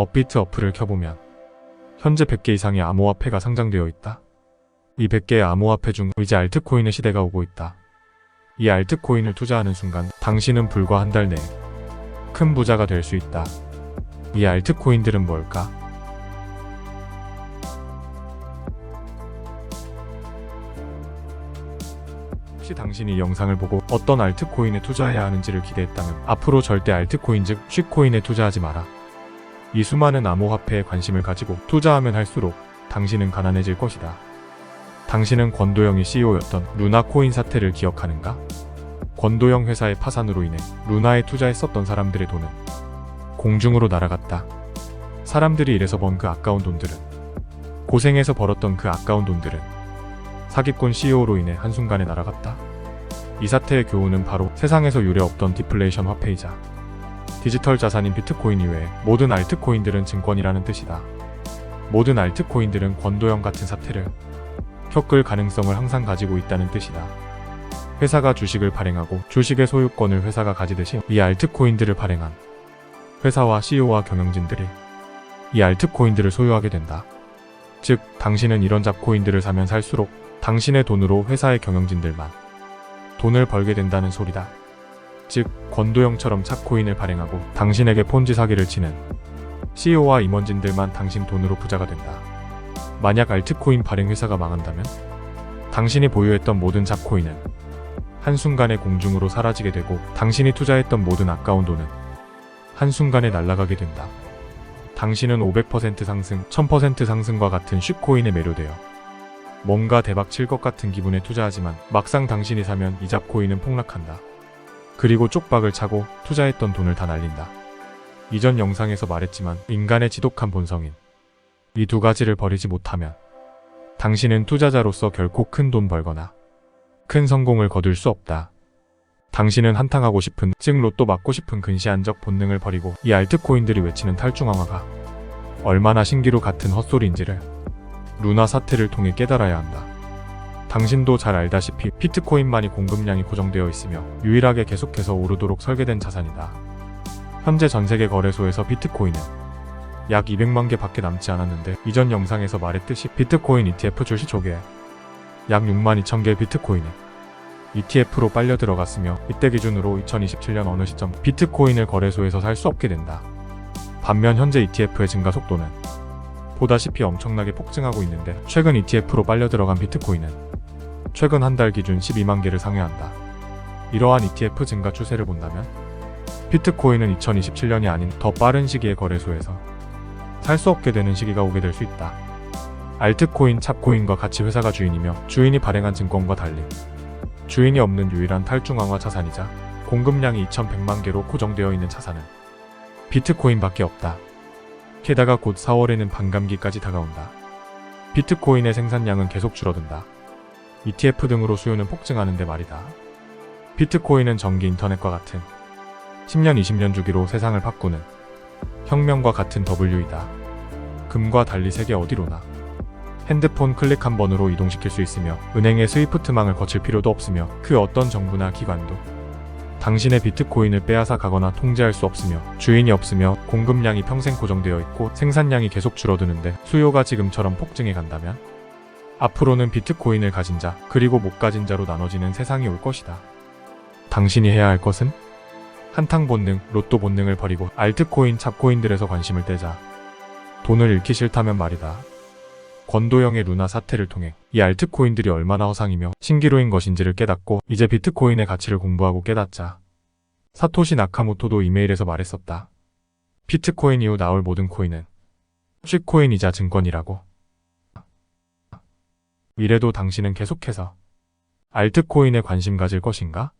업비트 어플을 켜보면 현재 100개 이상의 암호화폐가 상장되어 있다. 이 100개의 암호화폐 중 이제 알트코인의 시대가 오고 있다. 이 알트코인을 투자하는 순간 당신은 불과 한 달 내에 큰 부자가 될 수 있다. 이 알트코인들은 뭘까? 혹시 당신이 이 영상을 보고 어떤 알트코인에 투자해야 하는지를 기대했다면 앞으로 절대 알트코인 즉 쉬코인에 투자하지 마라. 이 수많은 암호화폐에 관심을 가지고 투자하면 할수록 당신은 가난해질 것이다. 당신은 권도영이 CEO였던 루나코인 사태를 기억하는가? 권도영 회사의 파산으로 인해 루나에 투자했었던 사람들의 돈은 공중으로 날아갔다. 사람들이 일해서 번 그 아까운 돈들은 고생해서 벌었던 그 아까운 돈들은 사기꾼 CEO로 인해 한순간에 날아갔다. 이 사태의 교훈은 바로 세상에서 유례 없던 디플레이션 화폐이자 디지털 자산인 비트코인 이외에 모든 알트코인들은 증권이라는 뜻이다. 모든 알트코인들은 권도형 같은 사태를 겪을 가능성을 항상 가지고 있다는 뜻이다. 회사가 주식을 발행하고 주식의 소유권을 회사가 가지듯이 이 알트코인들을 발행한 회사와 CEO와 경영진들이 이 알트코인들을 소유하게 된다. 즉, 당신은 이런 잡코인들을 사면 살수록 당신의 돈으로 회사의 경영진들만 돈을 벌게 된다는 소리다. 즉, 권도영처럼 찹코인을 발행하고 당신에게 폰지 사기를 치는 CEO와 임원진들만 당신 돈으로 부자가 된다. 만약 알트코인 발행 회사가 망한다면 당신이 보유했던 모든 잡코인은 한순간에 공중으로 사라지게 되고 당신이 투자했던 모든 아까운 돈은 한순간에 날아가게 된다. 당신은 500% 상승, 1000% 상승과 같은 슈코인에 매료되어 뭔가 대박 칠 것 같은 기분에 투자하지만 막상 당신이 사면 이 잡코인은 폭락한다. 그리고 쪽박을 차고 투자했던 돈을 다 날린다. 이전 영상에서 말했지만 인간의 지독한 본성인 이 두 가지를 버리지 못하면 당신은 투자자로서 결코 큰 돈 벌거나 큰 성공을 거둘 수 없다. 당신은 한탕하고 싶은, 즉 로또 맞고 싶은 근시안적 본능을 버리고 이 알트코인들이 외치는 탈중앙화가 얼마나 신기루 같은 헛소리인지를 루나 사태를 통해 깨달아야 한다. 당신도 잘 알다시피 비트코인만이 공급량이 고정되어 있으며 유일하게 계속해서 오르도록 설계된 자산이다. 현재 전 세계 거래소에서 비트코인은 약 200만 개 밖에 남지 않았는데 이전 영상에서 말했듯이 비트코인 ETF 출시 초기에 약 6만 2천 개의 비트코인이 ETF로 빨려 들어갔으며 이때 기준으로 2027년 어느 시점 비트코인을 거래소에서 살 수 없게 된다. 반면 현재 ETF의 증가 속도는 보다시피 엄청나게 폭증하고 있는데 최근 ETF로 빨려 들어간 비트코인은 최근 한 달 기준 12만 개를 상회한다. 이러한 ETF 증가 추세를 본다면 비트코인은 2027년이 아닌 더 빠른 시기에 거래소에서 살 수 없게 되는 시기가 오게 될 수 있다. 알트코인, 찹코인과 같이 회사가 주인이며 주인이 발행한 증권과 달리 주인이 없는 유일한 탈중앙화 자산이자 공급량이 2100만 개로 고정되어 있는 자산은 비트코인밖에 없다. 게다가 곧 4월에는 반감기까지 다가온다. 비트코인의 생산량은 계속 줄어든다. ETF 등으로 수요는 폭증하는데 말이다. 비트코인은 전기 인터넷과 같은 10년, 20년 주기로 세상을 바꾸는 혁명과 같은 W이다. 금과 달리 세계 어디로나 핸드폰 클릭 한 번으로 이동시킬 수 있으며 은행의 스위프트망을 거칠 필요도 없으며 그 어떤 정부나 기관도 당신의 비트코인을 빼앗아 가거나 통제할 수 없으며 주인이 없으며 공급량이 평생 고정되어 있고 생산량이 계속 줄어드는데 수요가 지금처럼 폭증해 간다면 앞으로는 비트코인을 가진 자 그리고 못 가진 자로 나눠지는 세상이 올 것이다. 당신이 해야 할 것은 한탕 본능, 로또 본능을 버리고 알트코인, 잡코인들에서 관심을 떼자. 돈을 잃기 싫다면 말이다. 권도영의 루나 사태를 통해 이 알트코인들이 얼마나 허상이며 신기루인 것인지를 깨닫고 이제 비트코인의 가치를 공부하고 깨닫자. 사토시 나카모토도 이메일에서 말했었다. 비트코인 이후 나올 모든 코인은 쉬코인이자 증권이라고. 이래도 당신은 계속해서 알트코인에 관심 가질 것인가?